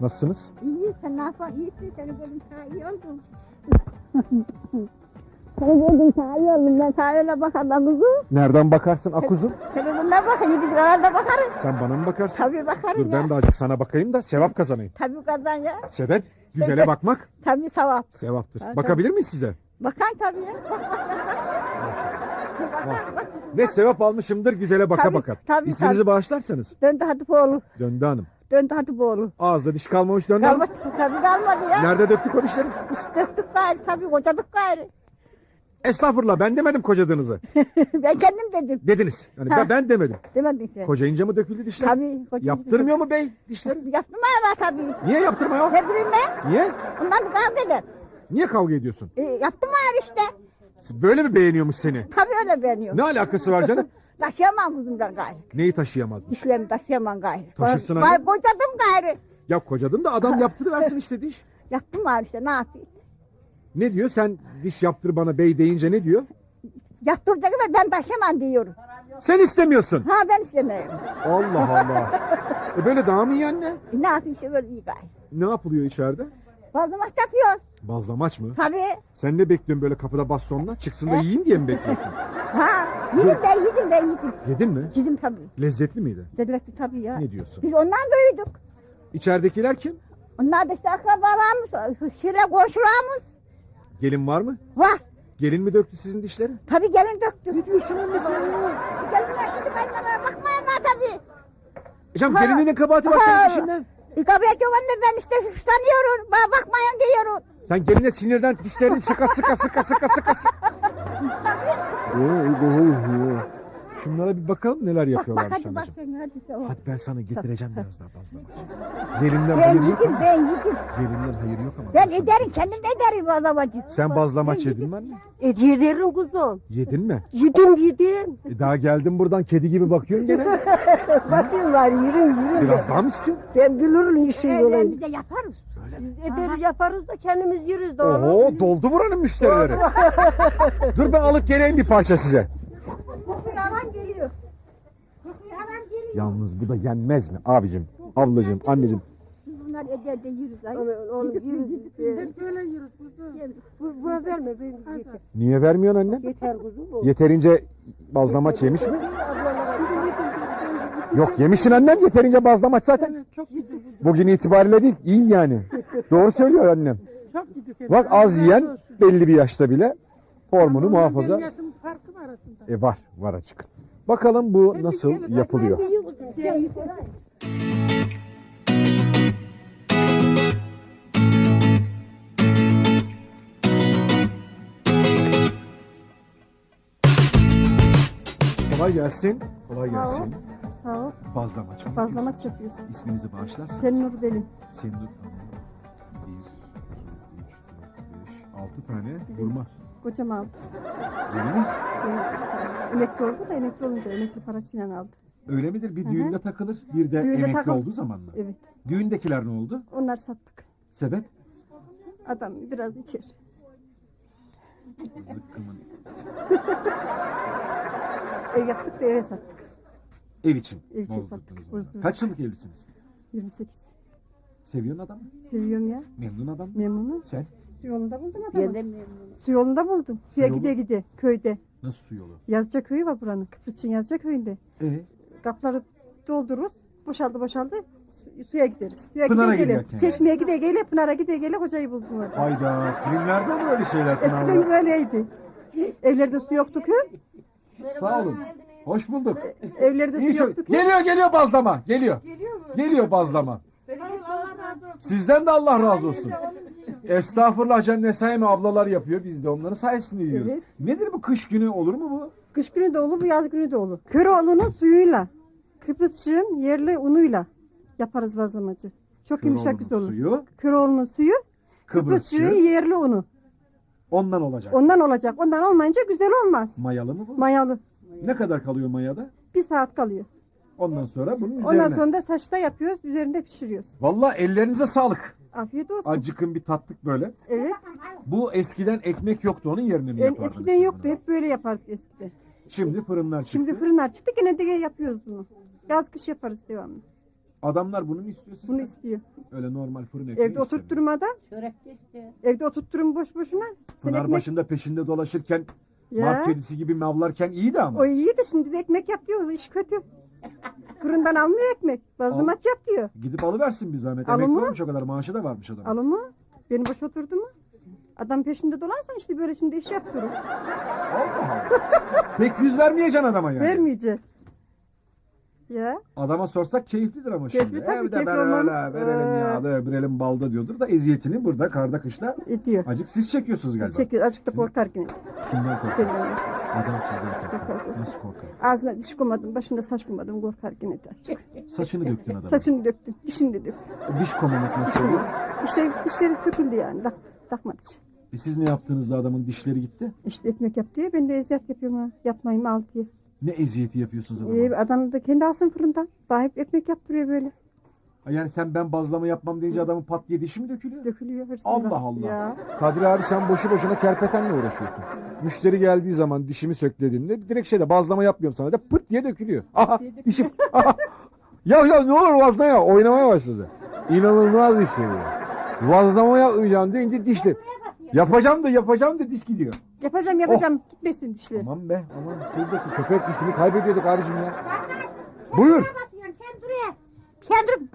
Nasılsınız? İyi sen ne yapıyorsun? İyisin seni gördüm sana iyi oldum. seni gördüm sana iyi oldum. Ben sana öyle bakarım kuzu. Nereden bakarsın akuzum? Televizyonda bakar, yediz kanalda bakarım. Sen bana mı bakarsın? Tabii bakarım Dur ya. ben de azıcık sana bakayım da sevap kazanayım. Tabii kazan ya. Sebep? Güzele bakmak Tabii sevap. sevaptır. Tabii. Bakabilir miyiz size? Bakan tabii ya. Bak bak bak. Bakar, bak. Ne sevap almışımdır güzele baka Tabii, baka. tabii, İsminizi tabii. bağışlarsanız. Döndü Hatipoğlu. Döndü hanım. Döndü Hatipoğlu. Ağızda diş kalmamış döndü. Kalmadı, tabii kalmadı ya. Nerede döktük o dişleri? İşte döktük gayrı tabii kocadık gayrı. Estağfurullah ben demedim kocadığınızı. ben kendim dedim. Dediniz. Yani ben, Ha. ben demedim. Demedin sen. Kocayınca mı döküldü dişler? Tabii. kocadık. Yaptırmıyor mu bey dişleri? Yaptırmaya var tabii. Niye yaptırmıyor? Ne bileyim ben? Niye? Ondan kavga eder. Niye kavga ediyorsun? E, yaptırmaya işte. Böyle mi beğeniyormuş seni? Tabii öyle beğeniyor. Ne alakası var canım? Taşıyamam kızımdan gayrı. Neyi taşıyamazmış? Dişlerimi taşıyamam gayrı. Taşırsın Vay- hani. Kocadım gayrı. Ya kocadın da adam yaptırıversin işte diş. Yaptım var işte ne yapayım. Ne diyor? Sen diş yaptır bana bey deyince ne diyor? Yaptıracak ve ben taşıyamam diyorum. Sen istemiyorsun. Ha ben istemiyorum. Allah Allah. E böyle daha mı iyi anne? E, ne yapayım işte böyle iyi gayrı. Ne yapılıyor içeride? Fazla maç yapıyoruz. Bazlamaç mı? Tabii. Sen ne bekliyorsun böyle kapıda bastonla? Çıksın da yiyeyim diye mi bekliyorsun? Ha yedim ben yedim ben yedim. Yedin mi? Yedim tabii. Lezzetli miydi? Zedvetli tabii ya. Ne diyorsun? Biz ondan doyduk. İçeridekiler kim? Onlar da işte akrabalarımız, şöyle komşularımız Gelin var mı? var. Gelin mi döktü sizin dişleri? Tabii gelin döktü. Ne diyorsun anne sen ya? Gelinler şimdi kaynanaya bakmayanlar tabii. E canım Ha. gelinin ne kabahati var Ha. senin dişinden? İkabet yok anne ben işte sanıyorum. Bana bakmayın diyorum. Sen geline sinirden dişlerini sıka sıka sıka sıka sıka sıka. Şunlara bir bakalım neler Bak bak yapıyorlarmış hadi bak sen hadi sen. Hadi ben sana getireceğim biraz daha bazlamaç. Gelinden Ben hayır yok yedim ama. ben yedim. Gelinden hayır yok ama. Ben ederim kendim de ederim o zamacı. Sen bazlamaç yedin mi anne? E yedirin kuzum. Yedin mi? Yedim yedim. E daha geldim buradan kedi gibi bakıyorsun gene. Bakın var yürün yürün. Biraz daha mı istiyorsun? Ben bilirim işin yolunu. Evlerimize yaparız. Eder yaparız da kendimiz yürüz de oğlum. Oho doldu buranın müşterileri. Dur ben alıp geleyim bir parça size. Yalan geliyor. Yalan geliyor. Yalnız bu da yenmez mi abicim, ablacığım, anneciğim? Biz bunlar eder de yürüz. ay. Oğlum, oğlum yürüz. gidip Ee, böyle yürüz. kuzum. bu- Buna verme benim yeter. Niye vermiyorsun anne? Yeter kuzum. Yeterince bazlamaç yemiş mi? Yok yemişsin annem yeterince bazlamaç zaten. Bugün itibariyle değil iyi yani. Doğru söylüyor annem. Bak az yiyen belli bir yaşta bile formunu muhafaza. Benim yaşım farkı var arasında. E var var açık. Bakalım bu nasıl yapılıyor. iyi kuzum. Sen Kolay gelsin. Kolay gelsin. Sağ ol. Bazlamaç mı? Bazlamaç yapıyoruz. İsminizi bağışlarsanız. Senin Nur benim. Senur tamam. 1, 2, 3, 4, 5, 6 tane hurma. Kocam aldı. Mi? Emekli oldu da emekli olunca emekli parasıyla aldı. Öyle midir? Bir Hı hı. düğünde takılır, bir de Düğünde emekli takıl- olduğu zaman mı? Evet. Düğündekiler ne oldu? Onlar sattık. Sebep? Adam biraz içer. Zıkkımın. Ev yaptık da eve sattık. Ev için. Ev için sattık. Kaç yıllık evlisiniz? 28. Seviyorsun adamı. Seviyorum ya. Memnun adam. Memnunum. Sen Su yolunda buldum adamı. Su yolunda buldum. Suya Su yolu? gide gide köyde. nasıl su yolu? Yazca köyü var buranın. Kıbrıs'ın Yazca köyünde. E, Kapları doldururuz. Boşaldı boşaldı. Su- suya gideriz. Suya Pınar'a gide giderken. Çeşmeye gide gele. Pınar'a gide gele. Kocayı buldum orada. hayda filmlerde olur öyle şeyler Eskiden Pınar'da. böyleydi. Evlerde su yoktu ki. Sağ olun. Hoş bulduk. Evlerde İyi su çok. yoktu ki. Geliyor geliyor bazlama. Geliyor. Geliyor bazlama. Sizden de Allah razı olsun. Estağfurullah canım ne sayma ablalar yapıyor. Biz de onların sayesinde yiyoruz. Evet. Nedir bu kış günü olur mu bu? Kış günü de olur, bu yaz günü de olur. Köroğlu'nun suyuyla, Kıbrısçığın yerli unuyla yaparız bazlamacı. Çok yumuşak güzel olur. Suyu Köroğlu'nun suyu, Kıbrısçığın Kıbrısçı yerli unu. ondan olacak. Ondan olacak. Ondan olmayınca güzel olmaz. Mayalı mı bu? Mayalı. ne kadar kalıyor mayada? Bir saat kalıyor. Ondan sonra bunun üzerine. Ondan sonra da saçta yapıyoruz, üzerinde pişiriyoruz. Vallahi ellerinize sağlık. Afiyet olsun. Acıkın bir tattık böyle. Evet. Bu eskiden ekmek yoktu onun yerine mi En, yapardınız? eskiden yoktu. Hep böyle yapardık eskiden. Şimdi fırınlar çıktı. Şimdi fırınlar çıktı. Gene de yapıyoruz bunu. Yaz kış yaparız devamlı. Adamlar bunu mu istiyor sizden? Bunu istiyor. Öyle normal fırın ekmeği Evde istemiyor. oturtturmadan, Çörek de işte. evde oturtturun boş boşuna. Sen Pınar ekmek başında peşinde dolaşırken ya. Mart kedisi gibi mavlarken iyiydi ama. O iyiydi şimdi de ekmek yap diyoruz. iş kötü. Fırından almıyor ekmek. Bazlamaç yap diyor. Gidip alıversin bir zahmet. Alın Emekli mı? olmuş o kadar maaşı da varmış adamın. Alın mı? Beni boş oturdu mu? Adam peşinde dolansan işte böyle şimdi iş yaptırır. Allah Allah. Pek yüz vermeyeceksin adama yani. Vermeyecek. Ya Adama sorsak keyiflidir ama Keyifli şimdi. tabii, Evde keyifli ben olmam. öyle verelim Ee. yağda öbürelim balda diyordur da eziyetini burada karda kışta ediyor. acık siz çekiyorsunuz galiba. Çekiyor. Azıcık da korkar yine. Kimden korkar? Adam sizden korkar. Nasıl korkar? Ağzına diş koymadım, başında saç koymadım, korkar yine de azıcık. Saçını döktün adamın. Saçını döktüm, dişini de döktüm. Diş komamak nasıl oluyor? İşte dişleri söküldü yani, tak, takmadı hiç. E siz ne yaptığınızda adamın dişleri gitti? İşte ekmek yap diyor, ben de eziyet yapıyorum ha. Yapmayayım al diye. Ne eziyeti yapıyorsunuz adama? Ee, adam da kendi alsın fırından. Bana hep ekmek yaptırıyor böyle. Yani sen ben bazlama yapmam deyince adamın pat diye dişi mi dökülüyor? Dökülüyor hırsızlar. Allah Allah. Ya. Kadri abi sen boşu boşuna kerpetenle uğraşıyorsun. Müşteri geldiği zaman dişimi sök dediğinde direkt şeyde bazlama yapmıyorum sana da pıt diye dökülüyor. Aha dişim. Aha. Ya ya ne olur vazla ya oynamaya başladı. İnanılmaz bir şey ya. Vazlama yapmayacağım deyince dişli. Yapacağım da yapacağım da diş gidiyor. Yapacağım yapacağım. Gitmesin dişleri. Aman be aman şuradaki köpek dişini kaybediyorduk abicim ya. Buyur. Kendi duraya. Kendi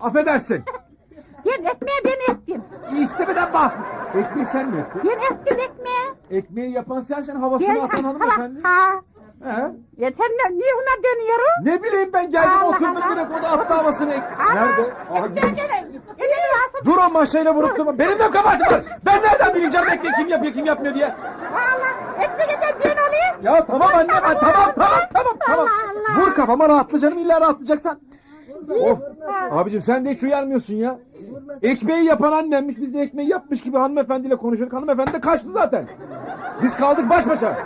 Affedersin. ben ekmeği ben ettim. İstemeden basmış. Ekmeği sen mi ettin? Ben ettim ekmeği. Ekmeği yapan sensin havasını atan hanımefendi. Ha. He? Ya sen ne, niye ona dönüyorum? Ne bileyim ben geldim Allah oturdum Allah. direkt o da attı havasını. ek- Nerede? Aha alsın. Dur o maşayla vurup durma. Benim de kabahatim var. Ben nereden bileyim canım ekmeği kim yapıyor kim yapmıyor diye. Valla ekmeği de ben olayım. Ya tamam anne ben tamam tamam tamam tamam. Allah Allah. Vur kafama rahatla canım illa rahatlayacaksan. Of. Abicim sen de hiç uyarmıyorsun ya. Ekmeği yapan annemmiş biz de ekmeği yapmış gibi hanımefendiyle konuşuyorduk. Hanımefendi de kaçtı zaten. Biz kaldık baş başa.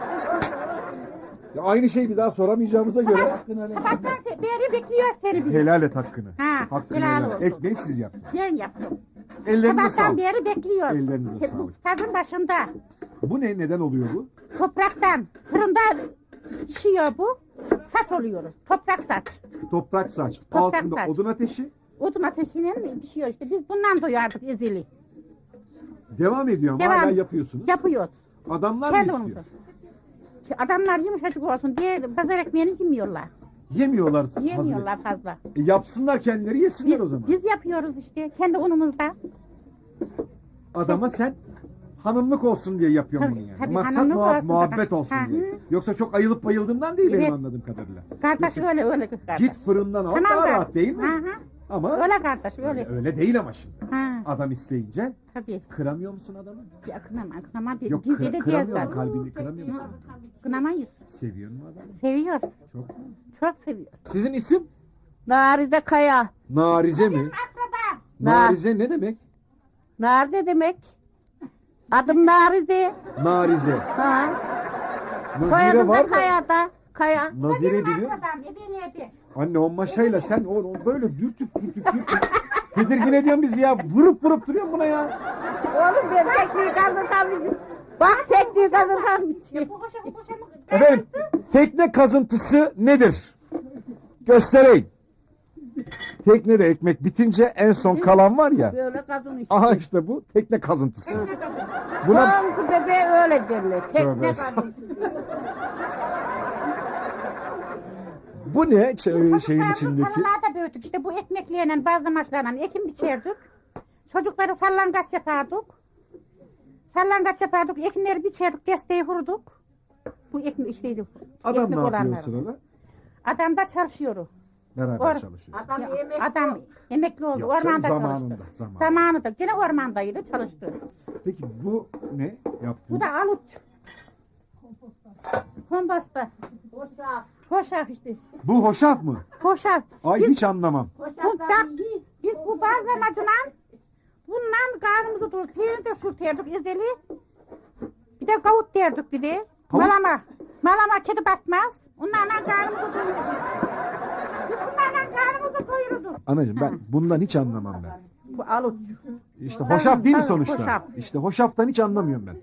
Ya aynı şeyi bir daha soramayacağımıza göre. Sabahtan se- beri bekliyor seni biz. Helal et hakkını. Ha, hakkını helal helal. olsun. Ekmeği siz yaptınız. Ben yaptım. Ellerinize Sabahtan sağlık. beri bekliyor. Ellerinize sağlık. Sazın başında. Bu ne? Neden oluyor bu? Topraktan. Fırında pişiyor bu. Saç oluyor. Toprak saç. Toprak saç. Toprak altında saç. odun ateşi. Odun ateşiyle pişiyor işte. Biz bundan doyardık ezeli. Devam ediyor ama Devam. hala yapıyorsunuz. Yapıyoruz. Adamlar mı Kendi istiyor? Ki Adamlar yumuşacık olsun diye pazar ekmeğini yemiyorlar. Yemiyorlar. hazır. Yemiyorlar fazla. E, yapsınlar kendileri yesinler Biz, o zaman. biz yapıyoruz işte kendi unumuzda. Adama sen hanımlık olsun diye yapıyorsun Tabii, bunu yani. tabii, Maksat hanımlık muha- olsun muhabbet tabii. olsun Hı diye. hı. Yoksa çok ayılıp bayıldığından değil benim Evet. anladığım kadarıyla. Kardeş Yoksa öyle öyle kız kardeş. Git fırından al Tamam daha da- rahat değil mi? Hı hı. Ama Öyle kardeş öyle. öyle, öyle değil ama şimdi. Ha, Adam isteyince tabii. kıramıyor musun adamı? Ya kınama kınama. Biz, Yok biz kıra- edeceğiz kıramıyor zaten. musun? Kalbini kıramıyor musun? Kınamayız. Seviyor musun adamı? Seviyoruz. Çok. Çok seviyoruz. Sizin isim? Narize Kaya. Narize mi? Narize ne demek? Nerede demek? Adım Narize. Narize. Ha. Nazire Soyadım var da da. Kaya'da. Kaya. Nazire biliyor. Ebe. Anne o maşayla sen o, o böyle dürtüp dürtüp dürtüp tedirgin ediyorsun bizi ya. Vurup vurup duruyorsun buna ya. Oğlum ben tekniği kazırtam. Bak tekniği kazırtam. Bu koşa bu koşa mı? Efendim tekne kazıntısı nedir? Göstereyim. Teknede ekmek bitince en son kalan var ya. Böyle kazın işte. Aha işte bu tekne kazıntısı. Buna Komşu bebeğe öyle derler. Tövbe Tekne estağfurullah. kazın. bu ne ç- şeyin içindeki? Tarlalarda büyüdük. İşte bu ekmeklerle bazı maçlarla ekim biçerdik. Çocukları sallangaç yapardık. Sallangaç yapardık. Ekinleri biçerdik. Desteği vurduk. Bu ekmek işteydi. Adam ne yapıyor o sırada? Adam da çalışıyor. Beraber Or- çalışıyorsun. Adam Ya, yemek Adam emekli oldu. Yok ormanda zamanında, çalıştı. zamanında. Zamanında. Gene ormandaydı çalıştı. Peki bu ne Bu yaptığınız? da aluç. Komposta. Hoşaf işte. Bu hoşaf mı? Hoşaf. Ay Biz- hiç anlamam. Bu da, biz bu bazlamacıla bundan karnımızı doldururuz. Peynir de sürterdik ezeli. Bir de kavut derdik bir de. Kavut? Malama. Malama kedi batmaz. Onlarla karnımızı doyururduk. Biz bunlarla karnımızı doyururduk. Anacığım ben bundan hiç anlamam ben. Bu aluç. İşte hoşaf değil mi Tabii, sonuçta? hoşaf. İşte hoşaftan hiç anlamıyorum ben.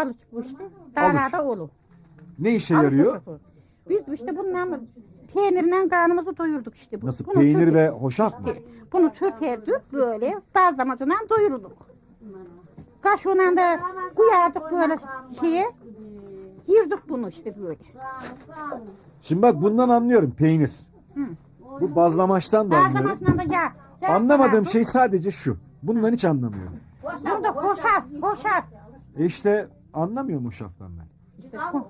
Aluç bu işte. Dağlarda olur. Ne işe Aluç yarıyor? hoşafı. Biz işte bundan peynirle karnımızı doyurduk işte. Bu. Nasıl Bunu peynir ve hoşaf mı? Bunu türterdik böyle bazlamacıyla doyururduk. Kaşığıyla da koyardık böyle şeye. Yirdik bunu işte böyle. Şimdi bak bundan anlıyorum peynir. Hı. Bu bazlamaçtan da anlıyorum. Bazlamasına da yağ Anlamadığım şey sadece şu. Bundan hiç anlamıyorum. Burada hoşaf, hoşaf. E işte anlamıyorum hoşaftan ben. İşte kom-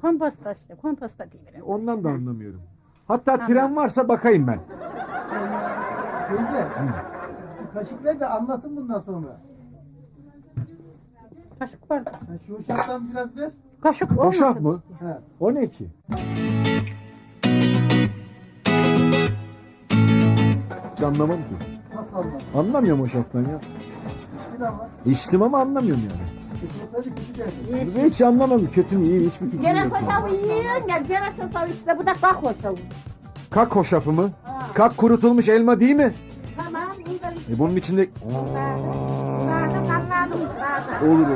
komposta işte, komposta diyelim. Ondan da anlamıyorum. Hatta tren varsa bakayım ben. Teyze. Bu kaşık ver de anlasın bundan sonra. Kaşık var. Ha, şu uşaktan biraz ver. Kaşık Hoşaf olmasın. mı? He. O ne ki? Hiç anlamam ki. Nasıl anlar? Anlamıyorum hoşaftan ya. İçki de var. İçtim ama anlamıyorum yani. Kötü kötü derdi. Hiç anlamadım. Kötü mü iyi mi hiçbir fikrim Gene yok. yani. koşavı yiyorsun ya. Gene koşavı işte bu da bak koşavı. Kak hoşafı mı? Kak kurutulmuş elma değil mi? E bunun içinde... Anladım. Bardak. Olur, olur.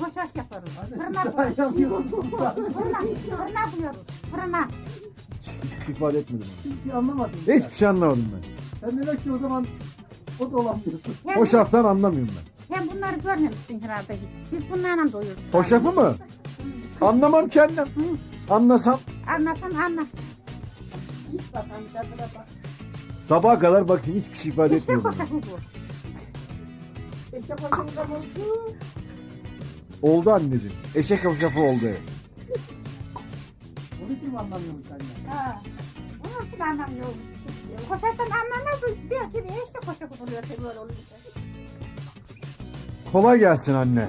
Hoşaf yaparız. Fırına. Dayanamıyorum. Fırına, fırına koyuyoruz. Fırına. İfade etmedim. Hiçbir şey anlamadım. Hiçbir şey anlamadım ben. Sen demek ki o zaman o da olabilir. Sen, Hoşaftan anlamıyorum ben. sen bunları görmemişsin herhalde hiç. Biz bunlarla doyuyoruz. Hoşafı mı? Anlamam kendim. Anlasam Anlasan anla. Sabaha kadar bakayım hiçbir şey ifade etmiyor bana. İşte koşavı da bulsun. Oldu anneciğim. Eşek hoşafı oldu. Onun için mi anlamıyormuş anne? Ha. Onun için anlamıyorum. Hoşaftan anlamaz. Belki de işte hoşafı buluyor. Böyle olunca. Kolay gelsin anne.